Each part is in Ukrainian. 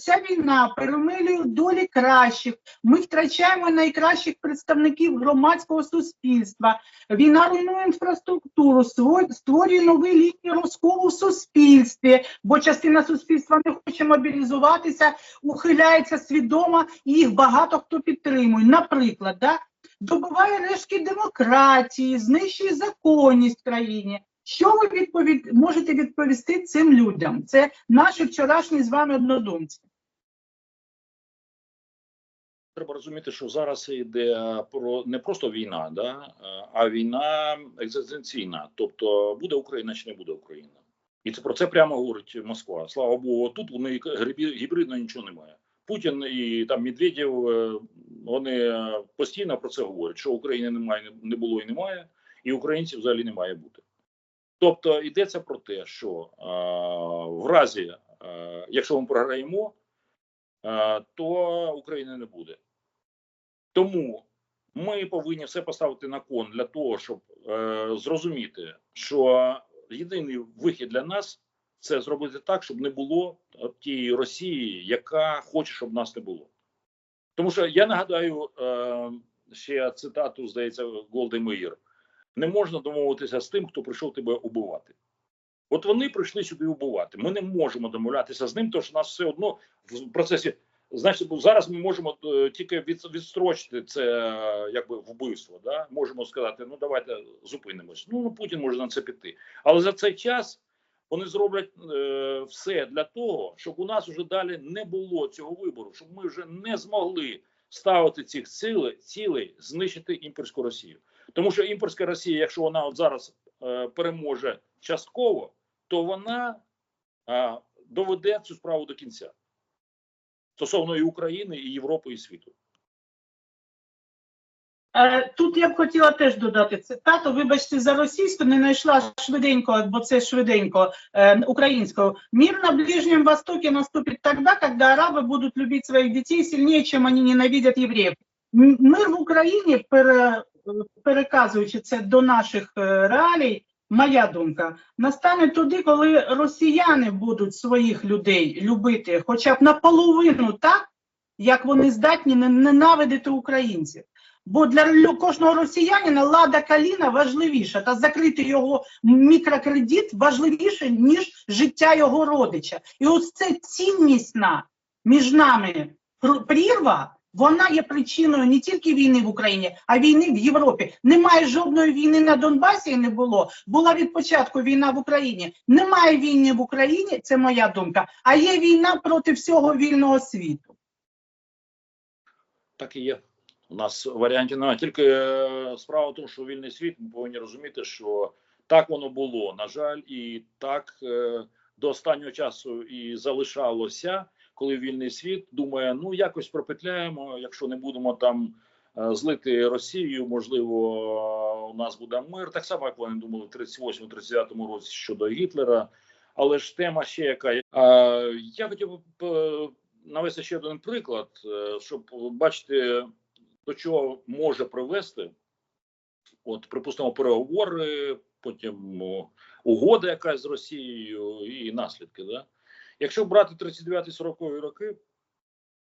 ця війна перемилює долі кращих. Ми втрачаємо найкращих представників громадського суспільства. Війна руйнує інфраструктуру, створює новий лінії розколу в суспільстві, бо частина суспільства не хоче мобілізуватися, ухиляється свідомо, і їх багато хто підтримує. Наприклад, да, добиває рештки демократії, знищує законність в країні. Що ви відповідь можете відповісти цим людям? Це наші вчорашні з вами однодумці. Треба розуміти, що зараз йде про не просто війна, да, а війна екзистенційна. Тобто буде Україна чи не буде Україна. І це про це прямо говорить Москва. Слава Богу, тут у них гібридно нічого немає. Путін і там Медведєв, е, вони постійно про це говорять, що України немає, не було і немає, і українців взагалі не має бути. Тобто йдеться про те, що е, в разі, е, якщо ми програємо, е, то України не буде. Тому ми повинні все поставити на кон для того, щоб е, зрозуміти, що єдиний вихід для нас це зробити так, щоб не було тієї Росії, яка хоче, щоб нас не було. Тому що я нагадаю е, ще цитату, здається, Голди не можна домовитися з тим, хто прийшов тебе убивати. От вони прийшли сюди убивати. Ми не можемо домовлятися з ним, тому що нас все одно в процесі Значить, бо зараз ми можемо е, тільки відстрочити це е, якби вбивство. Да? Можемо сказати, ну давайте зупинимось. Ну, ну Путін може на це піти. Але за цей час вони зроблять е, все для того, щоб у нас вже далі не було цього вибору, щоб ми вже не змогли ставити цих цілей, цілей знищити імперську Росію. Тому що імперська Росія, якщо вона от зараз е, переможе частково, то вона е, доведе цю справу до кінця стосовно і України, і Європи, і світу. Е, Тут я б хотіла теж додати цитату. Вибачте за російську, не знайшла швиденько, бо це швиденько е, українською. Мир на Ближнем Востоке наступит тогда, когда арабы будут любить своих детей сильнее, чем они ненавидят євреїв. Мир в Україні, переказуючи це до наших е, реалій, моя думка, настане тоді, коли росіяни будуть своїх людей любити, хоча б наполовину так, як вони здатні ненавидити українців. Бо для кожного росіянина лада каліна важливіша, та закрити його мікрокредит важливіше, ніж життя його родича. І ось це ціннісна між нами пр- прірва, вона є причиною не тільки війни в Україні, а війни в Європі. Немає жодної війни на Донбасі не було. Була від початку війна в Україні. Немає війни в Україні, це моя думка. А є війна проти всього вільного світу. Так і є. У нас варіантів немає. Тільки е, справа в тому, що вільний світ ми повинні розуміти, що так воно було. На жаль, і так е, до останнього часу і залишалося, коли вільний світ думає, ну якось пропетляємо, якщо не будемо там е, злити Росію, можливо, у нас буде мир. Так само, як вони думали в 38-39 році щодо Гітлера. Але ж тема ще яка. Е, я хотів би е, навести ще один приклад, щоб бачити, до чого може привести. От, припустимо, переговори, потім угода якась з Росією і наслідки. Да? Якщо брати 39-40 роки,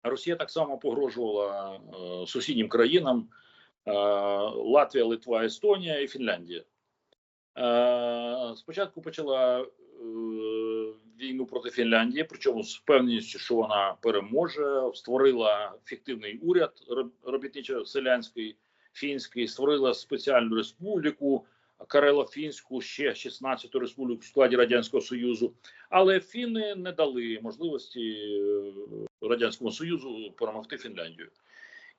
Росія так само погрожувала е, сусіднім країнам е, Латвія, Литва, Естонія і Фінляндія. Е, спочатку почала е, війну проти Фінляндії, причому з впевненістю, що вона переможе, створила фіктивний уряд робітничо-селянський фінський, створила спеціальну республіку Карело-Фінську, ще 16-ту республіку в складі радянського союзу. Але фіни не дали можливості е, радянському союзу перемогти Фінляндію.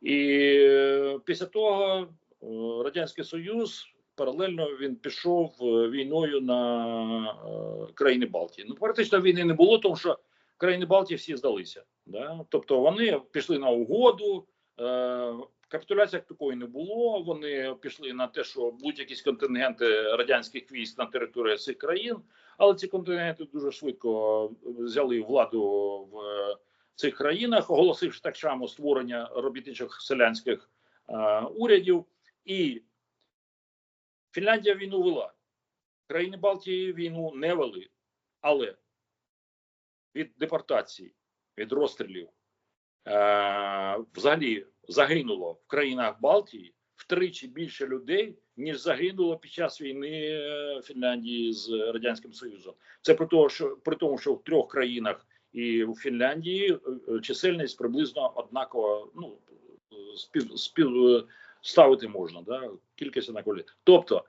І е, після того е, радянський союз паралельно він пішов війною на країни Балтії. Ну, практично війни не було, тому що країни Балтії всі здалися. Да? Тобто вони пішли на угоду. Капітуляції такої не було. Вони пішли на те, що будуть якісь контингенти радянських військ на території цих країн, але ці контингенти дуже швидко взяли владу в е, цих країнах, оголосивши так само створення робітничих селянських е, урядів. І Фінляндія війну вела. Країни Балтії війну не вели, але від депортації від розстрілів взагалі загинуло в країнах Балтії втричі більше людей, ніж загинуло під час війни е, Фінляндії з радянським Союзом. Це при тому, що при тому, що в трьох країнах і у Фінляндії е, чисельність приблизно однакова. Ну спів, спів е, ставити можна, да кількість однакова. людей. Тобто,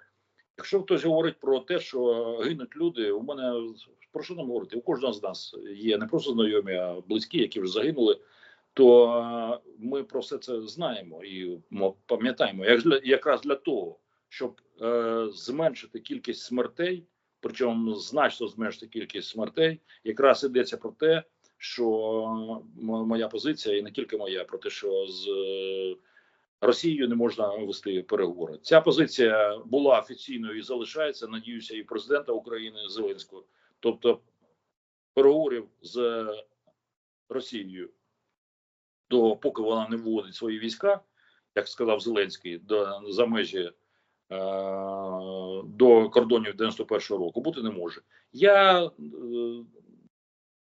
якщо хтось говорить про те, що гинуть люди, у мене про що нам говорити? У кожного з нас є не просто знайомі, а близькі, які вже загинули. То е, ми про все це знаємо і мо- пам'ятаємо. Якраз для того, щоб е, зменшити кількість смертей, причому значно зменшити кількість смертей, якраз йдеться про те, що моя позиція, і не тільки моя, про те, що з е, Росією не можна вести переговори. Ця позиція була офіційною і залишається. Надіюся, і президента України Зеленського. Тобто переговорів з Росією до поки вона не вводить свої війська, як сказав Зеленський, до за межі е, до кордонів 91-го року бути не може. Я, е,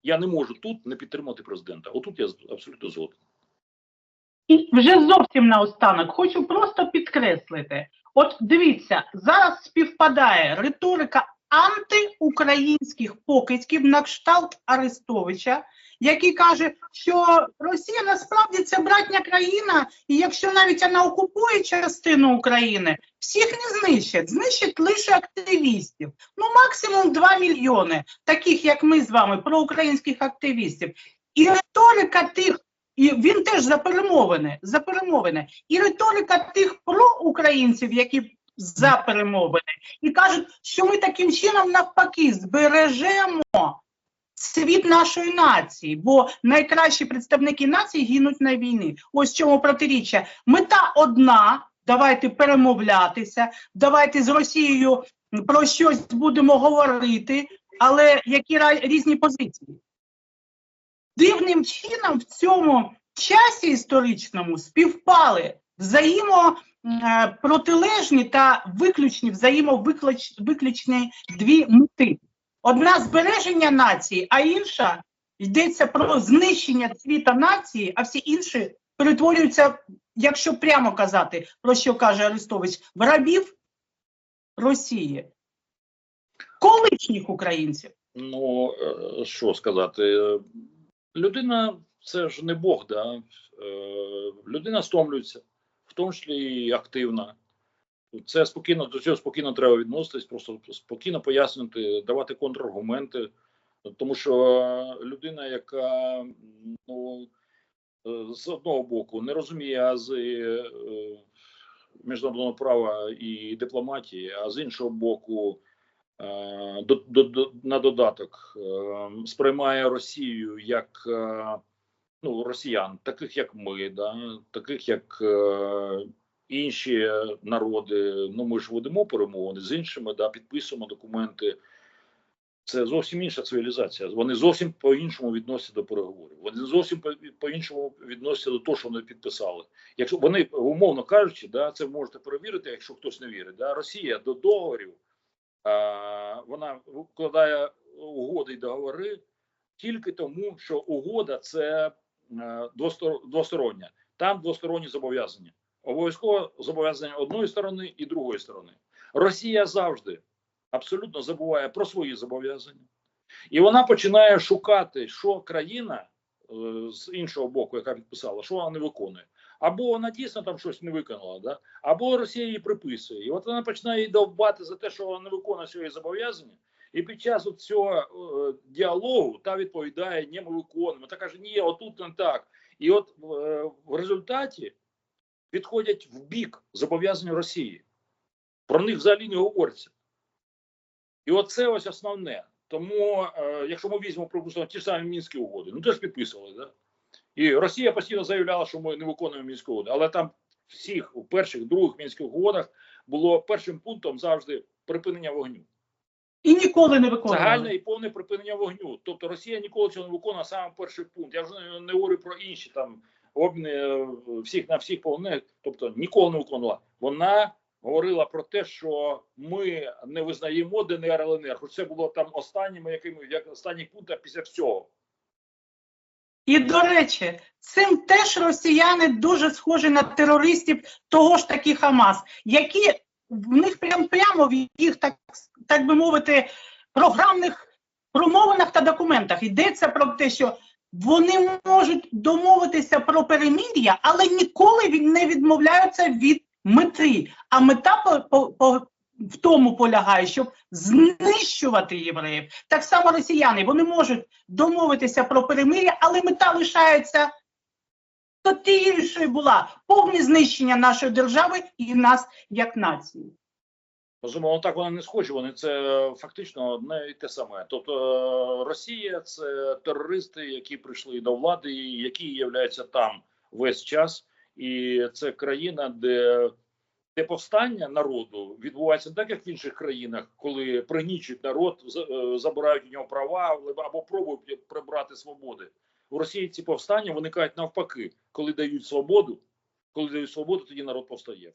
я не можу тут не підтримати президента. Отут я абсолютно згоден. І вже зовсім наостанок хочу просто підкреслити: от дивіться, зараз співпадає риторика антиукраїнських покидьків на кшталт Арестовича, який каже, що Росія насправді це братня країна, і якщо навіть вона окупує частину України, всіх не знищать, знищать лише активістів. Ну, максимум 2 мільйони, таких як ми з вами, проукраїнських активістів. І риторика тих і він теж за перемовини, за перемовини. І риторика тих проукраїнців, які за перемовини, і кажуть, що ми таким чином навпаки збережемо світ нашої нації, бо найкращі представники нації гинуть на війні. Ось чому протиріччя. Мета одна. Давайте перемовлятися, давайте з Росією про щось будемо говорити, але які різні позиції дивним чином в цьому часі історичному співпали взаємопротилежні та виключні взаємовиключні дві мети. Одна збереження нації, а інша йдеться про знищення цвіта нації, а всі інші перетворюються, якщо прямо казати, про що каже Арестович, в рабів Росії, колишніх українців. Ну е, що сказати, Е, людина це ж не Бог, да? Е, людина стомлюється, в тому числі і активна. Це спокійно до цього спокійно треба відноситись, просто спокійно пояснювати, давати контраргументи. Тому що людина, яка ну з одного боку не розуміє ази е, міжнародного права і дипломатії, а з іншого боку, е, до, до, до, на додаток е, сприймає Росію як ну, росіян, таких як ми, да, таких як інші народи. Ну, ми ж ведемо перемовини з іншими, да, підписуємо документи. Це зовсім інша цивілізація. Вони зовсім по-іншому відносяться до переговорів. Вони зовсім по- по-іншому відносяться до того, що вони підписали. Якщо вони умовно кажучи, да, це можете перевірити, якщо хтось не вірить. Да, Росія до договорів а, вона вкладає угоди і договори тільки тому, що угода це е, двостор- двостороння. Там двосторонні зобов'язання. Обов'язково зобов'язання одної сторони і другої сторони. Росія завжди абсолютно забуває про свої зобов'язання, і вона починає шукати, що країна е, з іншого боку, яка підписала, що вона не виконує. Або вона дійсно там щось не виконала, да? або Росія її приписує. І от вона починає її довбати за те, що вона не виконує свої зобов'язання. І під час от цього е, діалогу та відповідає, ні, ми виконуємо. Та каже, ні, отут не так. І от е, в результаті відходять в бік зобов'язань Росії. Про них взагалі не говориться. І оце ось основне. Тому, е, якщо ми візьмемо припустимо ті ж самі мінські угоди, ну теж підписували, да? І Росія постійно заявляла, що ми не виконуємо мінські угоди, але там всіх у перших, других мінських угодах було першим пунктом завжди припинення вогню. І ніколи не виконували. Загальне і повне припинення вогню. Тобто Росія ніколи цього не виконує саме перший пункт. Я вже не, не говорю про інші там обміни е, всіх на всіх полонених. Тобто ніколи не виконувала. Вона говорила про те, що ми не визнаємо ДНР ЛНР. Хоч це було там останніми, якими як останній пункт після всього. І до речі, цим теж росіяни дуже схожі на терористів того ж таки Хамас, які в них прям прямо в їх так, так би мовити програмних промовинах та документах йдеться про те, що вони можуть домовитися про перемир'я, але ніколи не відмовляються від мети. А мета по, по, по, в тому полягає, щоб знищувати євреїв. Так само росіяни вони можуть домовитися про перемир'я, але мета лишається тією, що була повне знищення нашої держави і нас як нації. Безумовно, так вони не схожі. Вони це фактично одне і те саме. Тобто е, Росія це терористи, які прийшли до влади, і які являються там весь час, і це країна, де, де повстання народу відбувається так, як в інших країнах, коли пригнічують народ, е, забирають у нього права або пробують прибрати свободи. У Росії ці повстання виникають навпаки, коли дають свободу. Коли дають свободу, тоді народ повстає.